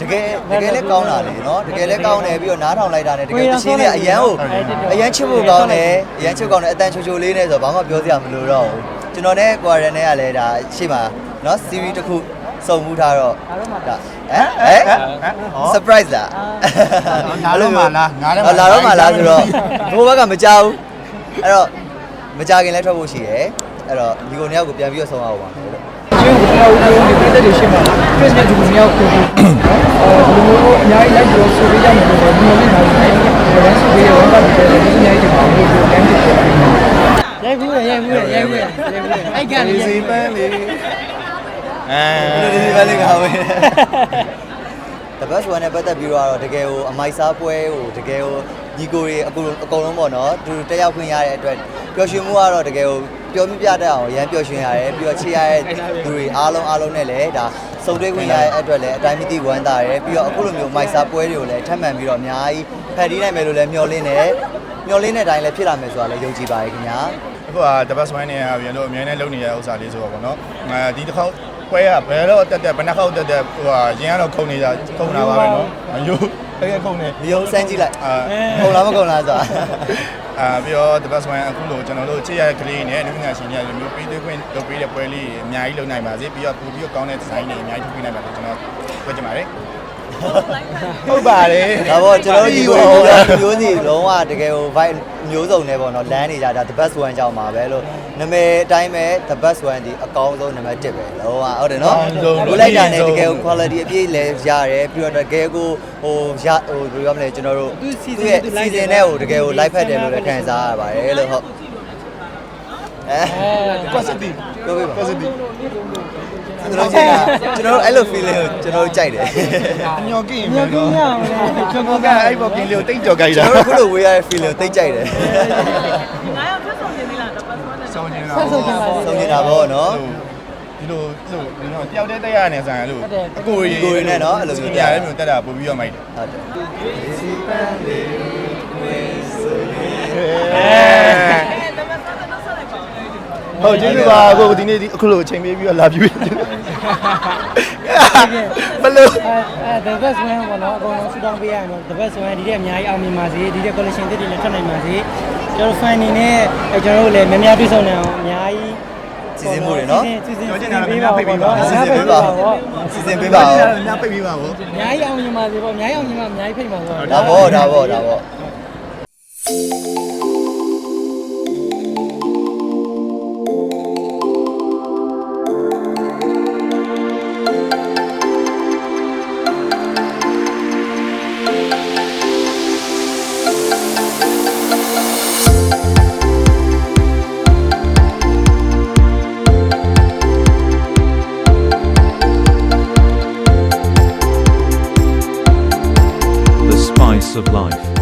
တကယ်တကယ်လည်းကောင်းတာလေနော်တကယ်လည်းကောင်းတယ်ပြီးတော့နားထောင်လိုက်တာနဲ့တကယ်တချင်းလေးအရန်ကိုအရန်ချစ်ဖို့ကောင်းတယ်အရန်ချစ်ကောင်းတယ်အတန်ချိုချိုလေးနဲ့ဆိုတော့ဘာမှပြောစရာမလိုတော့ဘူးကျွန်တော်နဲ့ကွာရန်နဲ့ကလည်းဒါရှေ့မှာနော် series တစ်ခုစုံမှုထားတော့ဒါဟမ်ဟဲ့ surprise လားငါတော့မှလားငါတော့မှလာတော့မှလားဆိုတော့ဘိုးဘက်ကမကြောက်ဘူးအဲ့တော့မကြခင်လည်းထွက်ဖို့ရှိတယ်အဲ့တော့ဒီကိုနှစ်ယောက်ကိုပြန်ပြီးတော့ဆုံးအောင်ပါမယ် လို့ကျင်းကိုကျွန်တော်တို့ဒီပြည်သက်တွေရှင်းပါဖက်နဲ့ဒီမျိုးရောက်ကိုအဲဒီလိုအများကြီးလိုက်ပြီးတော့ဆိုပေးကြမယ်လို့ဒီလိုလေးထားတယ်။ဒါဆိုပြီးတော့ဘာလို့လဲဒီအများကြီးဒီမှာလို့ပြောတယ်ရိုက်ဘူးရိုက်ဘူးရိုက်ဘူးရိုက်ဘူးအဲ့ကန်လေးစီပန်းလေအဲဒီဒီပဲလေးကဝေး The best one နဲ့ပတ်သက်ပြီးတော့တကယ်ကိုအမိုက်စားပွဲကိုတကယ်ကိုညီကိုတွေအကုန်လုံးအကုန်လုံးပေါ့နော်သူတက်ရောက်ခွင့်ရတဲ့အတွက်ပျော်ရွှင်မှုကတော့တကယ်ကို ပျော်မြပြတတ်အောင်ရမ်းပျော်ရွှင်ရတယ်ပြီးတော့ချစ်ရတဲ့သူတွေအားလုံးအားလုံးနဲ့လည်းဒါစုံတွဲခွင့်ရတဲ့အတွက်လည်းအတိုင်းမသိဝမ်းသာတယ်ပြီးတော့အခုလိုမျိုးမိုက်စားပွဲတွေကိုလည်းထပ်မံပြီးတော့အများကြီးဖန်တီးနိုင်မယ်လို့လည်းမျှော်လင့်တယ်မျှော်လင့်တဲ့အတိုင်းလည်းဖြစ်လာမယ်ဆိုတာလည်းယုံကြည်ပါတယ်ခင်ဗျာအခုကတပတ်စဝိုင်းနေရပြန်လို့အများနဲ့လုံနေရဥစ္စာလေးဆိုတော့ဗောနော်အဲဒီတစ်ခေါက်ပွဲကဘယ်တော့တက်တက်ဘယ်နှခေါက်တက်တက်ဟိုဟာရင်ကတော့ခုံနေကြခုံတာပါပဲနော်မယိုး တကယ်ခုံနေဒီအောင်စမ်းကြည့်လိုက်အာကုန်လားမကုန်လားဆိုတာအာပြီးတော့တပတ်စဝိုင်းအခုလို့ကျွန်တော်တို့ချစ်ရတဲ့ကလေးနဲ့လူငယ်ရှင်တွေမျိုးပေးသွင်းခွင့်လုပ်ပေးတဲ့ပွဲလေးအများကြီးလုပ်နိုင်ပါစေပြီးတော့ပို့ပြီးတော့ကောင်းတဲ့ဒီဇိုင်းတွေအများကြီးထုတ်ပေးနိုင်ပါစေကျွန်တော်ပြောချင်ပါတယ် ဟုတ်ပါတယ်ဒါပေါ့ကျွန်တော်တို့ဒီကိုမျိုးစီလုံးဝတကယ်ကို vibe မျိုးစုံနဲ့ပေါ့နော်လမ်းနေကြတာ the best one ကြောင့်ပါပဲလို့နာမည်အတိုင်းပဲ the best one ဒီအကောင်းဆုံးနံပါတ်1ပဲလုံးဝဟုတ်တယ်နော်ကိုလိုက်တာနဲ့တကယ်ကို quality အပြည့်လဲရတယ်ပြီးတော့တကယ်ကိုဟိုရဟိုဘယ်လိုပြောမလဲကျွန်တော်တို့ရဲ့ season နဲ့ဟိုတကယ်ကို live ဖတ်တယ်လို့လည်းခံစားရပါတယ်လို့ဟုတ် အဲ positive ပြောပြပါ positive ကျွန်တော်ချင်းကျွန်တော်တို့အဲ့လို feeling ကိုကျွန်တော်တို့ကြိုက်တယ်ညော်ကင်းမယ်နော်ကျွန်တော်ကအဲ့ဘောကင်းလေးကိုတိတ်ကြော်ကြိုက်ကျွတာန်တော်တို့ခုလိုဝေးရတဲ့ feeling ကိုသိကြိုက်တယ်ငါရောက်ထွက်ဆောင်နေပြီလားတပတ်ဆုံးနဲ့ဆောင်းနေတာဆက်ဆုံးကြပါဆုံးနေတာပေါ့နော်ဒီလိုဆိုဒီတော့တယောက်တည်းတက်ရနေဆိုင်လို့အကိုရီကိုရီနဲ့နော်အဲ့လိုမျိုးပြရတယ်မျိုးတက်တာပို့ပြီးတော့မိုက်တယ်ဟုတ်တယ် အဲ့တပတ်ဆုံးနဲ့နောက်ဆက်လိုက်ပါဦး ဟုတ်ကျေးဇူးပါကိုဒီနေ့ဒီအခုလိုအချိန်ပေးပြီးတော့လာပြီးဘလို့အဲ the best one ပေါ့နော်အကုန်လုံးဆူတောင်းပေးရအောင် the best one ဒီတဲ့အများကြီးအောင်မြင်ပါစေဒီတဲ့ collection တွေလည်းထွက်နိုင်ပါစေကျွန်တော် fan အနေနဲ့ကျွန်တော်တို့လည်းများများပြည့်စုံနေအောင်အများကြီးစီစဉ်မှုတွေနော်စီစဉ်စီစဉ်ပေးပါဦးပေါ့နော်စီစဉ်ပေးပါဦးစီစဉ်ပေးပါဦးညပိတ်ပြီးပါဘောအများကြီးအောင်မြင်ပါစေပေါ့အများကြီးအောင်မြင်ပါအများကြီးဖိတ်ပါပေါ့ဒါပေါ့ဒါပေါ့ဒါပေါ့ of life.